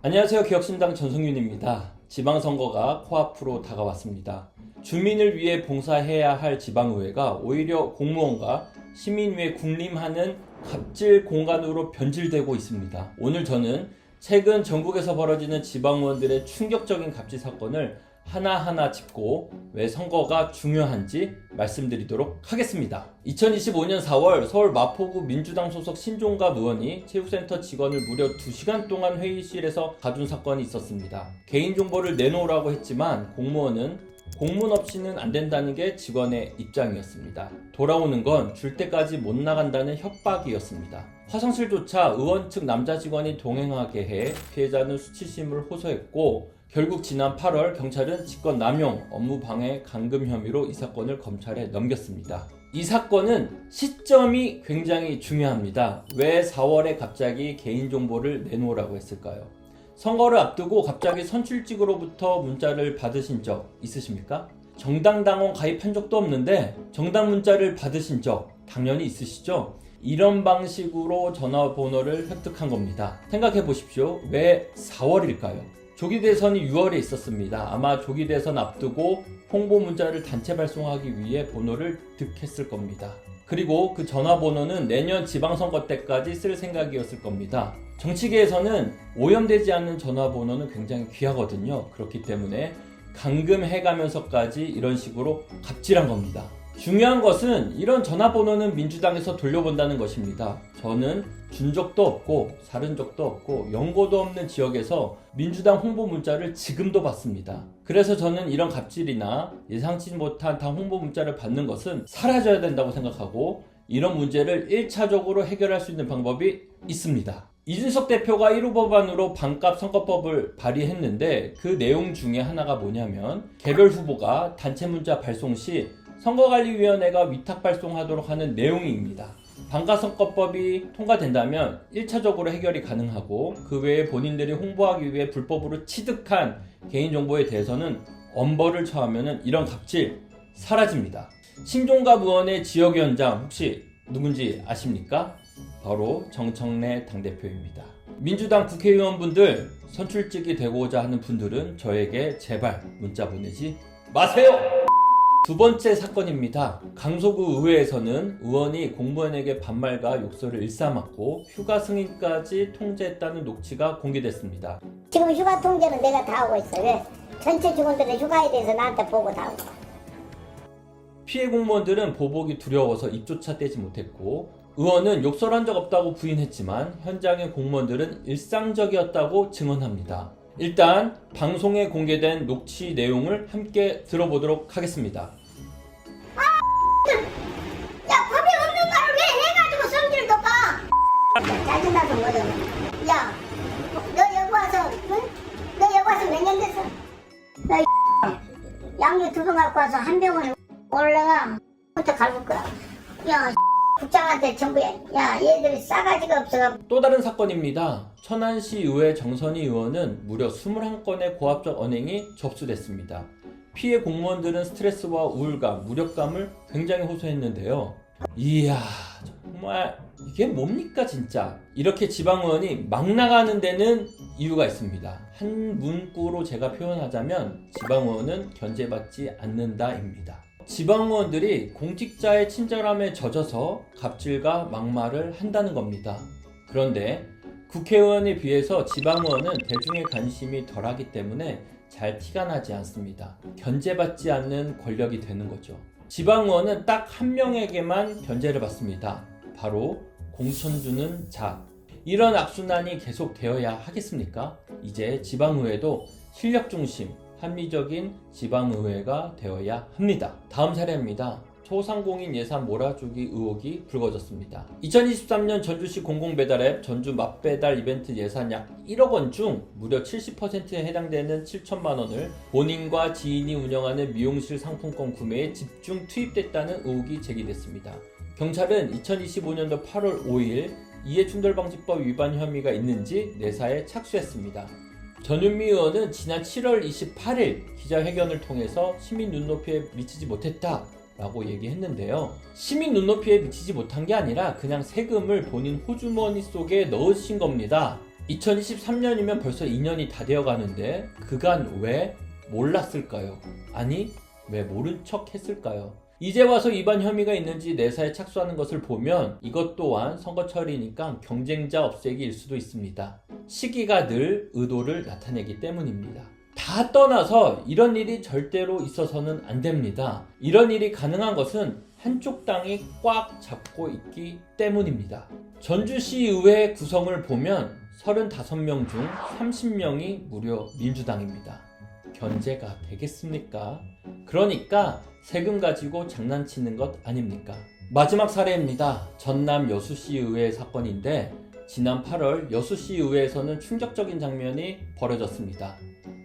안녕하세요. 기혁신당 전성윤입니다. 지방선거가 코앞으로 다가왔습니다. 주민을 위해 봉사해야 할 지방의회가 오히려 공무원과 시민 위해 군림하는 갑질 공간으로 변질되고 있습니다. 오늘 저는 최근 전국에서 벌어지는 지방의원들의 충격적인 갑질 사건을 하나하나 짚고 왜 선거가 중요한지 말씀드리도록 하겠습니다. 2025년 4월 서울 마포구 민주당 소속 신종갑 의원이 체육센터 직원을 무려 2시간 동안 회의실에서 가둔 사건이 있었습니다. 개인정보를 내놓으라고 했지만 공무원은 공문 없이는 안 된다는 게 직원의 입장이었습니다. 돌아오는 건 줄 때까지 못 나간다는 협박이었습니다. 화장실조차 의원 측 남자 직원이 동행하게 해 피해자는 수치심을 호소했고 결국 지난 8월 경찰은 직권 남용, 업무 방해, 감금 혐의로 이 사건을 검찰에 넘겼습니다. 이 사건은 시점이 굉장히 중요합니다. 왜 4월에 갑자기 개인정보를 내놓으라고 했을까요? 선거를 앞두고 갑자기 선출직으로부터 문자를 받으신 적 있으십니까? 정당 당원 가입한 적도 없는데 정당 문자를 받으신 적 당연히 있으시죠? 이런 방식으로 전화번호를 획득한 겁니다. 생각해 보십시오. 왜 4월일까요? 조기 대선이 6월에 있었습니다. 아마 조기 대선 앞두고 홍보 문자를 단체 발송하기 위해 번호를 득했을 겁니다. 그리고 그 전화번호는 내년 지방선거 때까지 쓸 생각이었을 겁니다. 정치계에서는 오염되지 않는 전화번호는 굉장히 귀하거든요. 그렇기 때문에 감금해가면서까지 이런 식으로 갑질한 겁니다. 중요한 것은 이런 전화번호는 민주당에서 돌려본다는 것입니다. 저는 준 적도 없고 사른 적도 없고 연고도 없는 지역에서 민주당 홍보 문자를 지금도 받습니다. 그래서 저는 이런 갑질이나 예상치 못한 당 홍보 문자를 받는 것은 사라져야 된다고 생각하고 이런 문제를 1차적으로 해결할 수 있는 방법이 있습니다. 이준석 대표가 1호 법안으로 반값 선거법을 발의했는데 그 내용 중에 하나가 뭐냐면 개별 후보가 단체 문자 발송 시 선거관리위원회가 위탁 발송하도록 하는 내용입니다. 반가선거법이 통과된다면 1차적으로 해결이 가능하고 그 외에 본인들이 홍보하기 위해 불법으로 취득한 개인정보에 대해서는 엄벌을 처하면 이런 갑질 사라집니다. 신종갑 의원의 지역위원장 혹시 누군지 아십니까? 바로 정청래 당대표입니다. 민주당 국회의원분들 선출직이 되고자 하는 분들은 저에게 제발 문자 보내지 마세요! 두 번째 사건입니다. 강서구 의회에서는 의원이 공무원에게 반말과 욕설을 일삼았고 휴가 승인까지 통제했다는 녹취가 공개됐습니다. 지금 휴가 통제는 내가 다 하고 있어. 왜? 전체 직원들의 휴가에 대해서 나한테 보고 다 하고. 피해 공무원들은 보복이 두려워서 입조차 떼지 못했고 의원은 욕설한 적 없다고 부인했지만 현장의 공무원들은 일상적이었다고 증언합니다. 일단 방송에 공개된 녹취 내용을 함께 들어보도록 하겠습니다. 야, 법이 없는 거를 왜 해가지고 성질을 높아? 짜증나서 뭐든. 야, 너 여기 와서, 응? 너 여기 와서 몇 년 됐어? 너이 양주 두 병 갖고 와서 한 병을 내가 부터 갈을 거야. 야, 국장한테 전부 야, 야 얘들이 싸가지가 없어. 또 다른 사건입니다. 천안시 의회 정선희 의원은 무려 21건의 고압적 언행이 접수됐습니다. 피해 공무원들은 스트레스와 우울감, 무력감을 굉장히 호소했는데요. 이야, 정말 이게 뭡니까 진짜? 이렇게 지방의원이 막 나가는 데는 이유가 있습니다. 한 문구로 제가 표현하자면 지방의원은 견제받지 않는다입니다. 지방의원들이 공직자의 친절함에 젖어서 갑질과 막말을 한다는 겁니다. 그런데 국회의원에 비해서 지방의원은 대중의 관심이 덜하기 때문에 잘 티가 나지 않습니다. 견제받지 않는 권력이 되는 거죠. 지방의원은 딱 한 명에게만 견제를 받습니다. 바로 공천 주는 자. 이런 악순환이 계속 되어야 하겠습니까? 이제 지방의회도 실력 중심, 합리적인 지방의회가 되어야 합니다. 다음 사례입니다. 소상공인 예산 몰아주기 의혹이 불거졌습니다. 2023년 전주시 공공배달앱 전주 맛배달 이벤트 예산 약 1억 원 중 무려 70%에 해당되는 7천만 원을 본인과 지인이 운영하는 미용실 상품권 구매에 집중 투입됐다는 의혹이 제기됐습니다. 경찰은 2025년도 8월 5일 이해충돌방지법 위반 혐의가 있는지 내사에 착수했습니다. 전윤미 의원은 지난 7월 28일 기자회견을 통해서 시민 눈높이에 미치지 못했다. 라고 얘기했는데요. 시민 눈높이에 미치지 못한 게 아니라 그냥 세금을 본인 호주머니 속에 넣으신 겁니다. 2023년이면 벌써 2년이 다 되어 가는데 그간 왜 몰랐을까요? 아니, 왜 모른 척 했을까요? 이제 와서 위반 혐의가 있는지 내사에 착수하는 것을 보면 이것 또한 선거철이니까 경쟁자 없애기일 수도 있습니다. 시기가 늘 의도를 나타내기 때문입니다. 다 떠나서 이런 일이 절대로 있어서는 안 됩니다. 이런 일이 가능한 것은 한쪽 당이 꽉 잡고 있기 때문입니다. 전주시 의회 구성을 보면 35명 중 30명이 무려 민주당입니다. 견제가 되겠습니까? 그러니까 세금 가지고 장난치는 것 아닙니까? 마지막 사례입니다. 전남 여수시 의회 사건인데 지난 8월 여수시 의회에서는 충격적인 장면이 벌어졌습니다.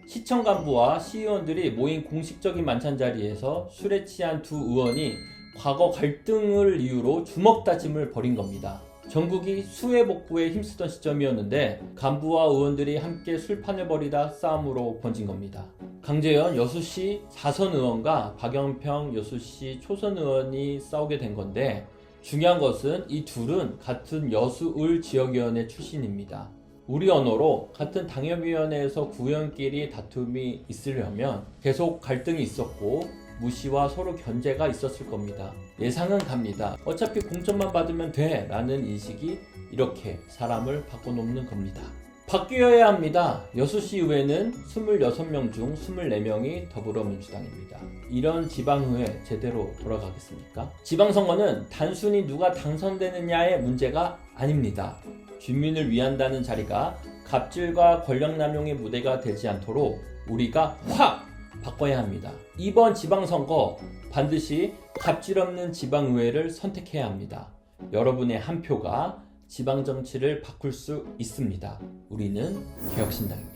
시청 간부와 시의원들이 모인 공식적인 만찬 자리에서 술에 취한 두 의원이 과거 갈등을 이유로 주먹 다짐을 벌인 겁니다. 전국이 수해 복구에 힘쓰던 시점이었는데 간부와 의원들이 함께 술판을 벌이다 싸움으로 번진 겁니다. 강재현 여수시 4선 의원과 박영평 여수시 초선 의원이 싸우게 된 건데 중요한 것은 이 둘은 같은 여수을 지역위원회 출신입니다. 우리 언어로 같은 당협위원회에서 구의원끼리 다툼이 있으려면 계속 갈등이 있었고 무시와 서로 견제가 있었을 겁니다. 예상은 갑니다. 어차피 공천만 받으면 돼 라는 인식이 이렇게 사람을 바꿔놓는 겁니다. 바뀌어야 합니다. 여수시 의회는 26명 중 24명이 더불어민주당입니다. 이런 지방의회 제대로 돌아가겠습니까? 지방선거는 단순히 누가 당선되느냐의 문제가 아닙니다. 주민을 위한다는 자리가 갑질과 권력남용의 무대가 되지 않도록 우리가 확 바꿔야 합니다. 이번 지방선거 반드시 갑질 없는 지방의회를 선택해야 합니다. 여러분의 한 표가 지방정치를 바꿀 수 있습니다. 우리는 개혁신당입니다.